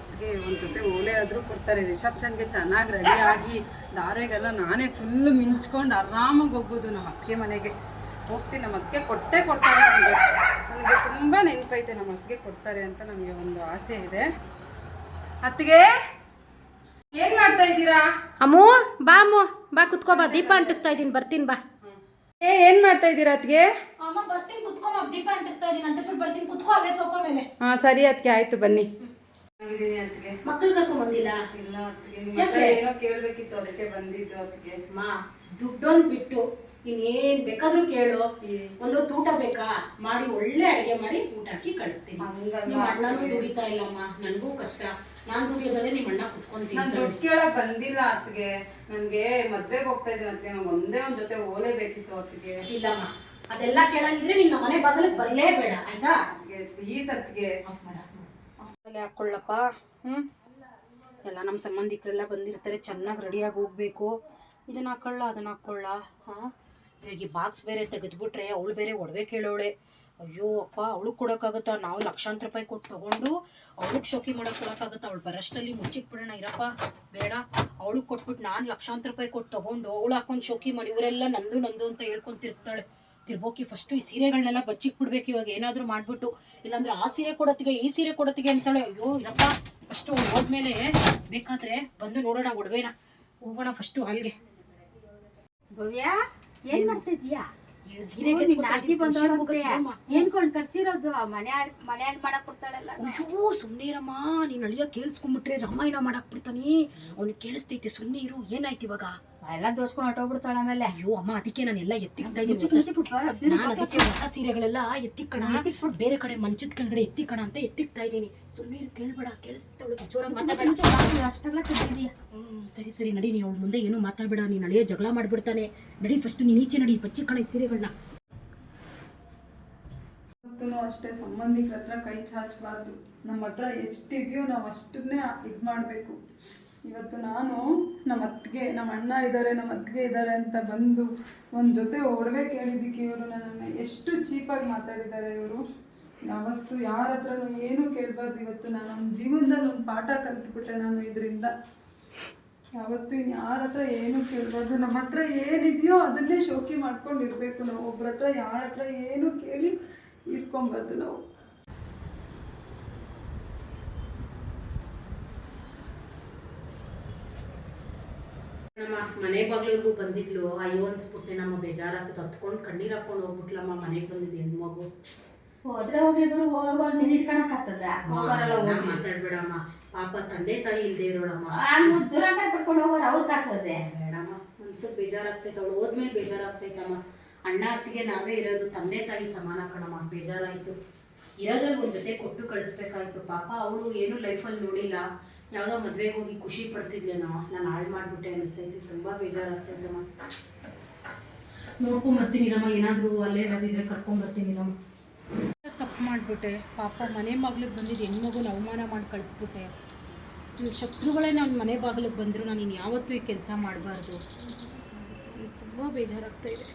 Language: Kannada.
ಅತ್ತಿಗೆ ಒಂದು ಜೊತೆ ಓಲೆ ಆದರೂ ಕೊಡ್ತಾರೆ. ರಿಸೆಪ್ಷನ್ಗೆ ಚೆನ್ನಾಗಿ ರೆಡಿಯಾಗಿ ದಾರೆಗೆಲ್ಲ ನಾನೇ ಫುಲ್ ಮಿಂಚ್ಕೊಂಡು ಆರಾಮಾಗಿ ಹೋಗ್ಬೋದು ನಮ್ಮ ಅತ್ತಿಗೆ ಮನೆಗೆ. ಹೋಗ್ತೀನಿ ನಮ್ಮ ಅತ್ತಿಗೆ ಕೊಟ್ಟೆ ಕೊಡ್ತಾರೆ ನನಗೆ ನನಗೆ ತುಂಬ ನೆನಪೈತೆ ನಮ್ಮ ಅತ್ತಿಗೆ ಕೊಡ್ತಾರೆ ಅಂತ ನಮಗೆ ಒಂದು ಆಸೆ ಇದೆ. ಅತ್ತಿಗೆ ಏನು ಮಾಡ್ತಾ ಇದ್ದೀರಾ? ಅಮ್ಮು ಬಾ ಅಮ್ಮ ಬಾ ಕುತ್ಕೋ ಬಾ. ದೀಪ ಅಂಟಿಸ್ತಾ ಇದ್ದೀನಿ ಬರ್ತೀನಿ ಬಾ. ಏ ಏನ್ ಮಾಡ್ತಾ ಇದ್ದೀರಾ ಅತ್ತಿಗೆ? ಅಮ್ಮ ಬರ್ತೀನಿ ಕುತ್ಕೋ ದೀಪ ಅಂಟಿಸ್ತಾ ಇದ್ದೀನಿ. ಅಂಟಿಸ್ಬಿಟ್ಟು ಬರ್ತೀನಿ ಕುತ್ಕೋ ಅಲ್ಲೇ ಸೋಕೋ ಮೇಲೆ. ಹಾ ಸರಿ ಅದಕ್ಕೆ ಆಯ್ತು ಬನ್ನಿ. ಚೆನ್ನಾಗಿದ್ದೀನಿ ಅತ್ತಿಗೆ. ಮಕ್ಕಳು ಕರ್ಕೊಂಡ್ ಬಂದಿಲ್ಲ? ಇಲ್ಲ ಅತ್ತಿಗೆ. ನಿಮ್ಮ ಹತ್ರ ಏನೋ ಕೇಳ್ಬೇಕಿತ್ತು ಅದಕ್ಕೆ ಬಂದಿದ್ದು ಅವ್ರಿಗೆ ಅಮ್ಮ ದುಡ್ಡೊಂದು ಬಿಟ್ಟು ಇನ್ನೇನ್ ಬೇಕಾದ್ರೂ ಕೇಳು. ಒಂದು ಊಟ ಬೇಕಾ? ಮಾಡಿ ಒಳ್ಳೆ ಅಡಿಗೆ ಮಾಡಿ ಊಟ ಹಾಕಿ ಕಳಿಸ್ತೀನಿ. ಹಂಗಲ್ಲ ನಿಮ್ಮ ಅಣ್ಣನೂ ದುಡಿತಾ ಇಲ್ಲಮ್ಮ. ನನಗೂ ಕಷ್ಟ. ನಾನ್ ದುಡಿಯೋದಾದ್ರೆ ನಿಮ್ಮ ಅಣ್ಣ ನಾನು ಕುತ್ಕೊಂತೀನಿ ದುಡ್ಡು ಕೇಳಕ್ ಬಂದಿಲ್ಲ ಅತ್ತಿಗೆ. ನನ್ಗೆ ಮದ್ವೆಗೆ ಹೋಗ್ತಾ ಇದ್ದೀನಿ ಅತ್ತಿಗೆ. ನಂಗೆ ಒಂದೇ ಒಂದ್ ಜೊತೆ ಓಲೆ ಬೇಕಿತ್ತು ಅತ್ತಿಗೆ. ಇಲ್ಲಮ್ಮ. ಅದೆಲ್ಲ ಕೇಳಂಗಿದ್ರೆ ನಿನ್ನ ಮನೆ ಬಾಗಿಲು ಬರಲೇಬೇಡ ಆಯ್ತಾ? ಈ ಅತ್ತಿಗೆ. ಆಫ್ ಮಾಡ. ಹಾಕೊಳ್ಳಪ್ಪ. ಹ್ಮ್? ಎಲ್ಲ ನಮ್ಮ ಸಂಬಂಧಿಕರೆಲ್ಲ ಬಂದಿರ್ತಾರೆ, ಚೆನ್ನಾಗಿ ರೆಡಿಯಾಗಿ ಹೋಗ್ಬೇಕು. ಇದನ್ನ ಹಾಕೊಳ್ಳ ಅದನ್ನ ಹಾಕೊಳ್ಳ. ಹಾ? ಬಾಕ್ಸ್ ಬೇರೆ ತೆಗೆದ್ಬಿಟ್ರೆ ಅವಳು ಬೇರೆ ಒಡವೆ ಕೇಳೋಳೆ. ಅಯ್ಯೋ ಅಪ್ಪ ಅವಳು ಕೊಡೋಕ್ಕಾಗುತ್ತಾ? ನಾವು ಲಕ್ಷಾಂತರ ರೂಪಾಯಿ ಕೊಟ್ಟು ತಗೊಂಡು ಅವಳಿಗೆ ಶೋಕಿ ಮಾಡಕ್ ಕೊಡೋಕ್ಕಾಗುತ್ತಾ? ಅವಳು ಬರಷ್ಟಲ್ಲಿ ಮುಚ್ಚಿಟ್ಬಿಡೋಣ ಇರಪ್ಪ. ಬೇಡ. ಅವಳು ಕೊಟ್ಬಿಟ್ಟು ನಾನು ಲಕ್ಷಾಂತರ ರೂಪಾಯಿ ಕೊಟ್ಟು ತಗೊಂಡು ಅವಳು ಹಾಕೊಂಡು ಶೋಕಿ ಮಾಡಿ, ಇವರೆಲ್ಲ ನಂದು ನಂದು ಅಂತ ಹೇಳ್ಕೊಂತಿರ್ತಾಳೆ ತಿರ್ಬೋಕಿ ಫಸ್ಟು ಈ ಸೀರೆಗಳನ್ನೆಲ್ಲ ಬಚ್ಚಿಕ್ಬಿಡ್ಬೇಕು ಇವಾಗ ಏನಾದರೂ ಮಾಡ್ಬಿಟ್ಟು ಇಲ್ಲಾಂದ್ರೆ ಆ ಸೀರೆ ಕೊಡತ್ತಿಗೆ ಈ ಸೀರೆ ಕೊಡೋತ್ತಿಗೆ ಅಂತಾಳೆ ಅಯ್ಯೋ ಇರಪ್ಪ ಫಸ್ಟು ಹೋದ್ಮೇಲೆ ಬೇಕಾದ್ರೆ ಬಂದು ನೋಡೋಣ ಒಡವೆನ. ಹೋಗೋಣ ಫಸ್ಟು ಅಲ್ಲಿಗೆ. ಭವ್ಯ ಏನ್ ಮಾಡ್ತಾ ಇದೀಯಾ ಇರಮ್ಮ. ನೀನ್ ಅಳಿಯ ಕೇಳಿಸ್ಕೊಂಡ್ಬಿಟ್ರೆ ರಾಮಾಯಣ ಮಾಡಕ್ ಬಿಡ್ತಾನೆ. ಅವ್ನು ಕೇಳಿಸ್ತೈತೆ ಸುಮ್ನೆ ಇರು. ಏನಾಯ್ತು ಇವಾಗ? ಎಲ್ಲ ದೋಚ್ಕೊಂಡು ಹೊಟ್ಟೋಗ್ಬಿಡ್ತಾಳ ಆಮೇಲೆ. ಅಯ್ಯೋ ಅಮ್ಮ ಅದಕ್ಕೆ ನಾನೆಲ್ಲ ಎತ್ತಿಕ್ತಾ ಮುಚ್ಚಿ ಇದ್ದೀನಿ ನಾನು ಅದಕ್ಕೆ ಹೊಸ ಸೀರೆಗಳೆಲ್ಲ ಎತ್ತಿಕ್ಕಣ. ಬೇರೆ ಕಡೆ ಮಂಚದ ಕೆಳಗಡೆ ಎತ್ತಿಕ್ಕಣ ಅಂತ ಎತ್ತಿಕ್ತಾ ಇದ್ದೀನಿ. ಸುಮ್ಮನೆ ಕೇಳ್ಬೇಡ ಕೇಳಿಸ್ತಾವಳು ಜೋರಾಗಿ ಮುಚ್ಚಿ ಮಾತಾಡ ಮುಚ್ಚಿ ಮುಚ್ಚಿ ಅಷ್ಟೆಲ್ಲ ತಿಂದಿದೀಯ ಹ್ಮ್ ಸರಿ ಸರಿ ನಡಿ ನೀನು ಅವಳ ಮುಂದೆ ಏನು ಮಾತಾಡ್ಬೇಡ. ನೀನು ನಡೆಯೋ ಜಗಳ ಮಾಡ್ಬಿಡ್ತಾನೆ. ನಡಿ ಫಸ್ಟ್ ನೀನು ಈಚೆ ನಡಿ ಪಚ್ಚಿ ಕಳೆ ಸೀರೆಗಳನ್ನ ಅಷ್ಟೇ ಸಂಬಂಧಿಕರ ಹತ್ರ ಕೈ ಚಾಚಬಾರ್ದು. ನಮ್ಮ ಹತ್ರ ಎಷ್ಟಿದೆಯೋ ನಾವು ಅಷ್ಟನ್ನೇ ಇದು ಮಾಡಬೇಕು. ಇವತ್ತು ನಾನು ನಮ್ಮ ಅತ್ತಿಗೆ, ನಮ್ಮ ಅಣ್ಣ ಇದ್ದಾರೆ, ನಮ್ಮ ಅತ್ತಿಗೆ ಇದ್ದಾರೆ ಅಂತ ಬಂದು ಒಂದು ಜೊತೆ ಒಡವೆ ಕೇಳಿದ್ದಕ್ಕೆ ಇವರು ನನ್ನನ್ನು ಎಷ್ಟು ಚೀಪಾಗಿ ಮಾತಾಡಿದ್ದಾರೆ ಇವರು. ಯಾವತ್ತು ಯಾರ ಹತ್ರನೂ ಏನೂ ಕೇಳಬಾರ್ದು. ಇವತ್ತು ನಾನು ನಮ್ಮ ಜೀವನದಲ್ಲಿ ಒಂದು ಪಾಠ ಕಲ್ತುಬಿಟ್ಟೆ ನಾನು ಇದರಿಂದ. ಯಾವತ್ತು ಇನ್ನು ಯಾರ ಹತ್ರ ಏನೂ ಕೇಳಬಾರ್ದು. ನಮ್ಮ ಹತ್ರ ಏನಿದೆಯೋ ಅದನ್ನೇ ಶೋಕಿ ಮಾಡ್ಕೊಂಡು ಇರಬೇಕು ನಾವು. ಒಬ್ಬರ ಹತ್ರ ಯಾರ ಹತ್ರ ಏನೂ ಕೇಳಿ ಇಸ್ಕೊಂಬಾರ್ದು ನಾವು. ನಮ್ಮ ಮನೆ ಬಾಗ್ಲಿಗೂ ಬಂದಿದ್ಲು ಅಯ್ಯೋ ಅನ್ಸ್ಬಿಟ್ಟೆ ನಮ್ಮ ಬೇಜಾರಾಗ್ತದೆ. ತತ್ಕೊಂಡು ಕಣ್ಣೀರ್ ಹಾಕೊಂಡು ಹೋಗ್ಬಿಟ್ಲಮ್ಮ ಮನೆಗೆ ಬಂದಿದ್ದು ಹೆಣ್ಮಗು. ಹೋದ್ರೆ ಹೋಗ್ಲಿ ಬಿಡು ಹೋಗೋ ನಿನ್ ಇಟ್ಕೊಳಕ್ ಆಗ್ತದ. ಹೋಗೋರೆಲ್ಲ ಮಾತಾಡ್ಬೇಡಮ್ಮ. ಪಾಪ ತಂದೆ ತಾಯಿ ಇಲ್ದೇ ಇರೋಳಮ್ಮ. ಹಂಗ ದುರಂಕಾರ ಪಡ್ಕೊಂಡು ಹೋಗೋರು ಅವ್ರಿಗೆ ಆಗ್ತದೆ ಬೇಡಮ್ಮ ಮನ್ಸಿಗೆ ಬೇಜಾರಾಗ್ತೈತೆ ಅವಳು ಹೋದ್ಮೇಲೆ ಬೇಜಾರಾಗ್ತೈತಮ್ಮ. ಅಣ್ಣ ಅತ್ತಿಗೆ ನಾವೇ ಇರೋದು ತಂದೆ ತಾಯಿ ಸಮಾನ ಕಣಮ್ಮ ಬೇಜಾರಾಯ್ತು. ಇರೋದ್ರಲ್ಲಿ ಒಂದ್ ಜೊತೆ ಕೊಟ್ಟು ಕಳಿಸ್ಬೇಕಾಯ್ತು. ಪಾಪ ಅವಳು ಏನು ಲೈಫಲ್ಲಿ ನೋಡಿಲ್ಲ. ಯಾವುದೋ ಮದ್ವೆಗೆ ಹೋಗಿ ಖುಷಿ ಪಡ್ತಿದ್ಲೇನೋ. ನಾನು ಹಾಳು ಮಾಡ್ಬಿಟ್ಟೆ ಅನಿಸ್ತೈತಿ ತುಂಬಾ ತುಂಬ ನೋಡ್ಕೊಂಡ್ ಬರ್ತೀನಿ ನಮ್ಮ ಏನಾದರೂ ಅಲ್ಲೇ ಏನಾದಿದ್ರೆ ಕರ್ಕೊಂಡ್ ಬರ್ತೀನಿ ನಮ್ಮ ತಪ್ಪು ಮಾಡಿಬಿಟ್ಟೆ. ಪಾಪ ಮನೆ ಮಗ್ಳಿಗೆ ಬಂದಿದ್ದು ಹೆಣ್ಮಗುನ ಅವಮಾನ ಮಾಡಿ ಕಳಿಸ್ಬಿಟ್ಟೆ. ಇವ್ರ ಶತ್ರುಗಳೇ ನನ್ನ ಮನೆ ಬಾಗಿಲಿಗೆ ಬಂದರೂ. ನಾನು ಇನ್ನು ಯಾವತ್ತೂ ಈ ಕೆಲಸ ಮಾಡಬಾರ್ದು. ತುಂಬ ಬೇಜಾರಾಗ್ತಾ ಇದೆ.